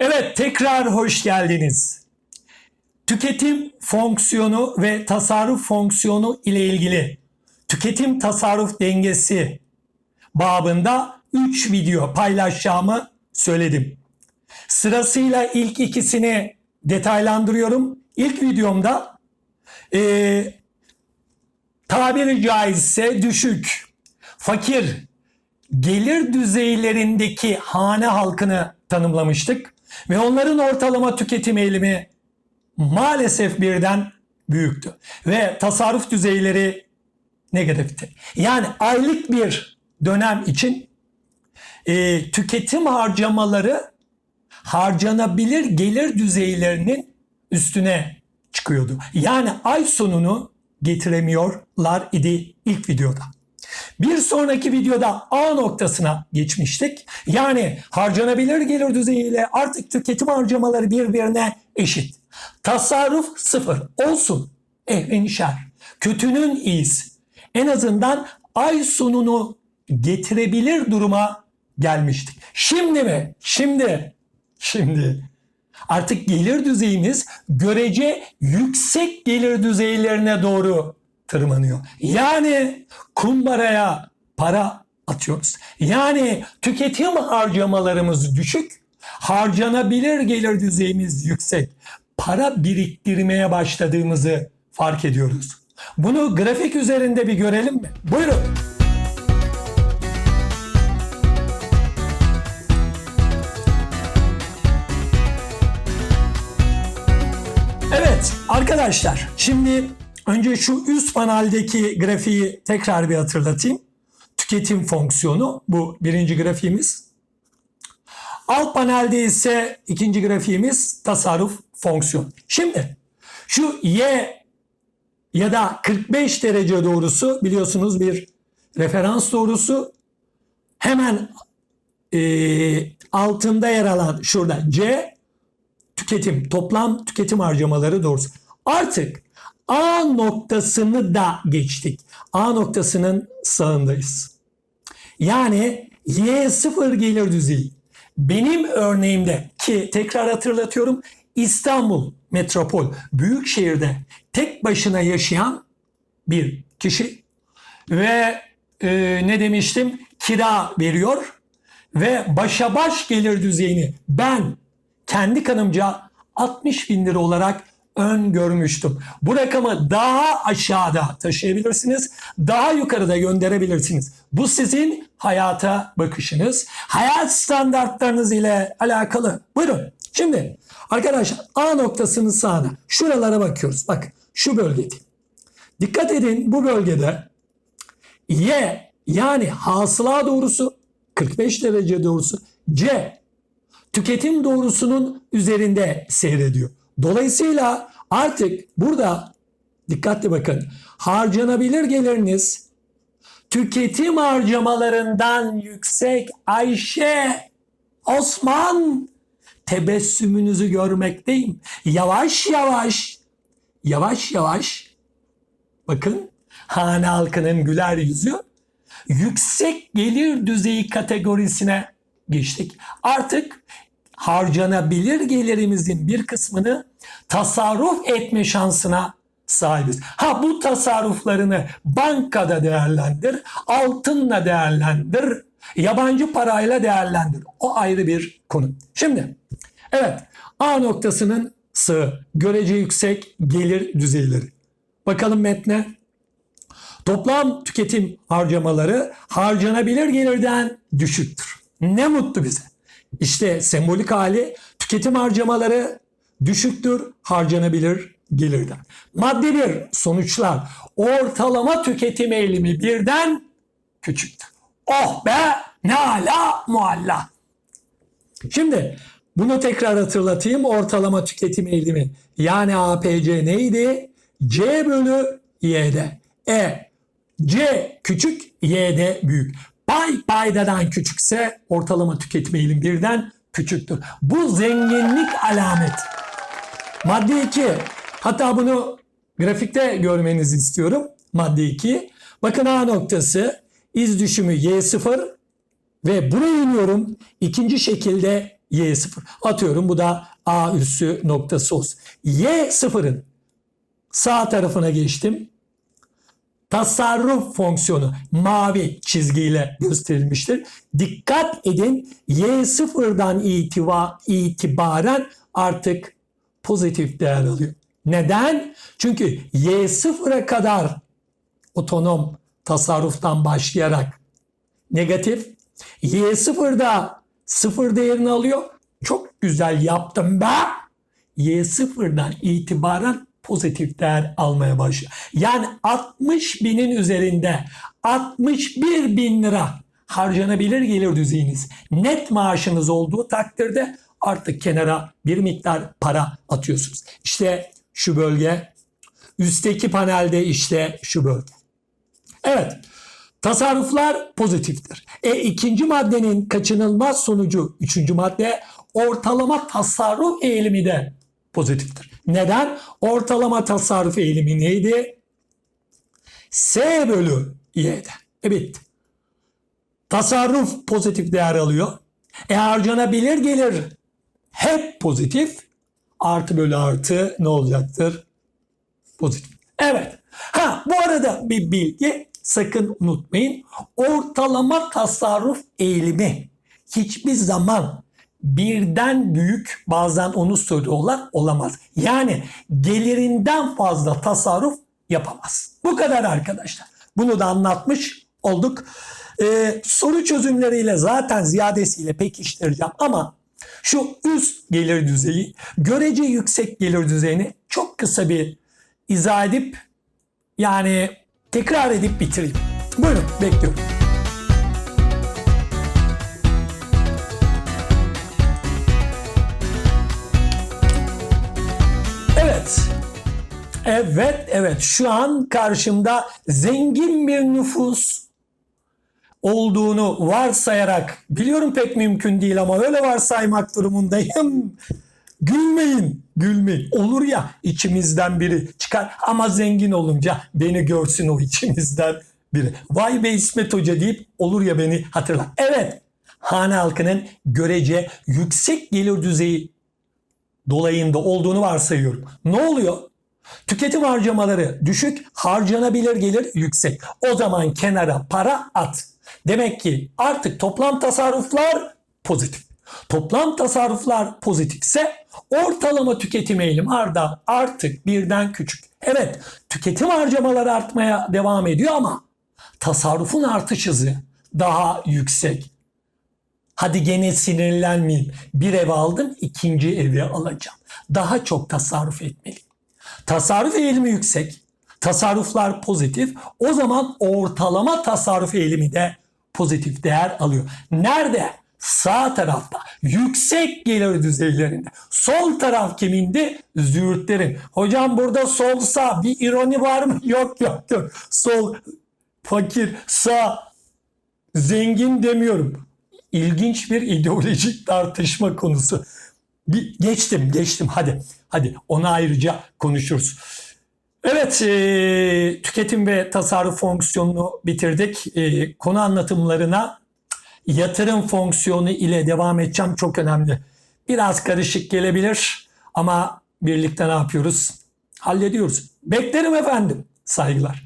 Evet tekrar hoş geldiniz. Tüketim fonksiyonu ve tasarruf fonksiyonu ile ilgili tüketim tasarruf dengesi babında 3 video paylaşacağımı söyledim. Sırasıyla ilk ikisini detaylandırıyorum. İlk videomda eee tabiri caizse düşük, fakir, gelir düzeylerindeki hane halkını tanımlamıştık ve onların ortalama tüketim eğilimi maalesef birden büyüktü ve tasarruf düzeyleri negatifti. Yani aylık bir dönem için e, tüketim harcamaları harcanabilir gelir düzeylerinin üstüne çıkıyordu. Yani ay sonunu getiremiyorlar idi ilk videoda. Bir sonraki videoda A noktasına geçmiştik. Yani harcanabilir gelir düzeyiyle artık tüketim harcamaları birbirine eşit. Tasarruf sıfır olsun. Ehvenişer. Kötünün iyisi. En azından ay sonunu getirebilir duruma gelmiştik. Şimdi mi? Şimdi. Şimdi. Artık gelir düzeyimiz görece yüksek gelir düzeylerine doğru tırmanıyor. Yani kumbaraya para atıyoruz. Yani tüketim harcamalarımız düşük, harcanabilir gelir düzeyimiz yüksek. Para biriktirmeye başladığımızı fark ediyoruz. Bunu grafik üzerinde bir görelim mi? Buyurun. Evet arkadaşlar şimdi önce şu üst paneldeki grafiği tekrar bir hatırlatayım. Tüketim fonksiyonu bu birinci grafiğimiz. Alt panelde ise ikinci grafiğimiz tasarruf fonksiyon. Şimdi şu y ya da 45 derece doğrusu biliyorsunuz bir referans doğrusu. Hemen e, altında yer alan şurada c tüketim, toplam tüketim harcamaları doğrusu. Artık A noktasını da geçtik. A noktasının sağındayız. Yani Y sıfır gelir düzeyi. Benim örneğimde ki tekrar hatırlatıyorum İstanbul metropol büyük şehirde tek başına yaşayan bir kişi ve e, ne demiştim kira veriyor ve başa baş gelir düzeyini ben kendi kanımca 60 bin lira olarak öngörmüştüm. Bu rakamı daha aşağıda taşıyabilirsiniz, daha yukarıda gönderebilirsiniz. Bu sizin hayata bakışınız, hayat standartlarınız ile alakalı. Buyurun. Şimdi arkadaşlar A noktasının sağına şuralara bakıyoruz. Bak şu bölgede. Dikkat edin bu bölgede Y yani hasıla doğrusu 45 derece doğrusu C tüketim doğrusunun üzerinde seyrediyor. Dolayısıyla artık burada dikkatli bakın harcanabilir geliriniz tüketim harcamalarından yüksek Ayşe Osman tebessümünüzü görmekteyim. Yavaş yavaş yavaş yavaş bakın hane halkının güler yüzü yüksek gelir düzeyi kategorisine geçtik. Artık harcanabilir gelirimizin bir kısmını tasarruf etme şansına sahibiz. Ha bu tasarruflarını bankada değerlendir, altınla değerlendir, yabancı parayla değerlendir. O ayrı bir konu. Şimdi evet A noktasının sığ, görece yüksek gelir düzeyleri. Bakalım metne. Toplam tüketim harcamaları harcanabilir gelirden düşüktür. Ne mutlu bize. İşte sembolik hali tüketim harcamaları düşüktür harcanabilir gelirden. Madde bir sonuçlar ortalama tüketim eğilimi birden küçüktür. Oh be ne ala mualla. Şimdi bunu tekrar hatırlatayım. Ortalama tüketim eğilimi yani APC neydi? C bölü Y'de. E C küçük Y'de büyük. Pay paydadan küçükse ortalama tüketim eğilim birden küçüktür. Bu zenginlik alamet. Madde 2. Hatta bunu grafikte görmenizi istiyorum. Madde 2. Bakın A noktası iz düşümü Y0 ve buraya iniyorum. İkinci şekilde Y0. Atıyorum bu da A üssü noktası olsun. Y0'ın sağ tarafına geçtim. Tasarruf fonksiyonu mavi çizgiyle gösterilmiştir. Dikkat edin Y0'dan itiba, itibaren artık pozitif değer alıyor. Neden? Çünkü Y0'a kadar otonom tasarruftan başlayarak negatif. Y0'da sıfır değerini alıyor. Çok güzel yaptım be. Y0'dan itibaren pozitif değer almaya başlıyor. Yani 60 binin üzerinde 61 bin lira harcanabilir gelir düzeyiniz net maaşınız olduğu takdirde artık kenara bir miktar para atıyorsunuz. İşte şu bölge üstteki panelde işte şu bölge. Evet. Tasarruflar pozitiftir. E ikinci maddenin kaçınılmaz sonucu üçüncü madde ortalama tasarruf eğilimi de pozitiftir. Neden? Ortalama tasarruf eğilimi neydi? S bölü Y'de. E bitti. Tasarruf pozitif değer alıyor. E harcanabilir gelir hep pozitif. Artı bölü artı ne olacaktır? Pozitif. Evet. Ha bu arada bir bilgi sakın unutmayın. Ortalama tasarruf eğilimi hiçbir zaman birden büyük bazen onu soruyorlar olamaz. Yani gelirinden fazla tasarruf yapamaz. Bu kadar arkadaşlar. Bunu da anlatmış olduk. Ee, soru çözümleriyle zaten ziyadesiyle pekiştireceğim ama şu üst gelir düzeyi görece yüksek gelir düzeyini çok kısa bir izah edip yani tekrar edip bitireyim. Buyurun bekliyorum. Evet, evet. Şu an karşımda zengin bir nüfus olduğunu varsayarak biliyorum pek mümkün değil ama öyle varsaymak durumundayım. Gülmeyin, gülmeyin. Olur ya içimizden biri çıkar ama zengin olunca beni görsün o içimizden biri. Vay be İsmet Hoca deyip olur ya beni hatırlar. Evet, hane halkının görece yüksek gelir düzeyi dolayında olduğunu varsayıyorum. Ne oluyor? Tüketim harcamaları düşük, harcanabilir gelir yüksek. O zaman kenara para at. Demek ki artık toplam tasarruflar pozitif. Toplam tasarruflar pozitifse ortalama tüketim eğilim arda artık birden küçük. Evet tüketim harcamaları artmaya devam ediyor ama tasarrufun artış hızı daha yüksek. Hadi gene sinirlenmeyeyim. Bir ev aldım, ikinci evi alacağım. Daha çok tasarruf etmeliyim. Tasarruf eğilimi yüksek, tasarruflar pozitif. O zaman ortalama tasarruf eğilimi de pozitif değer alıyor. Nerede? Sağ tarafta yüksek gelir düzeylerinde. Sol taraf kimindi? Züğürtlerin. Hocam burada sol sağ bir ironi var mı? Yok yok yok. Sol fakir sağ zengin demiyorum. İlginç bir ideolojik tartışma konusu. Geçtim geçtim hadi hadi ona ayrıca konuşuruz. Evet e, tüketim ve tasarruf fonksiyonunu bitirdik. E, konu anlatımlarına yatırım fonksiyonu ile devam edeceğim çok önemli. Biraz karışık gelebilir ama birlikte ne yapıyoruz? Hallediyoruz. Beklerim efendim. Saygılar.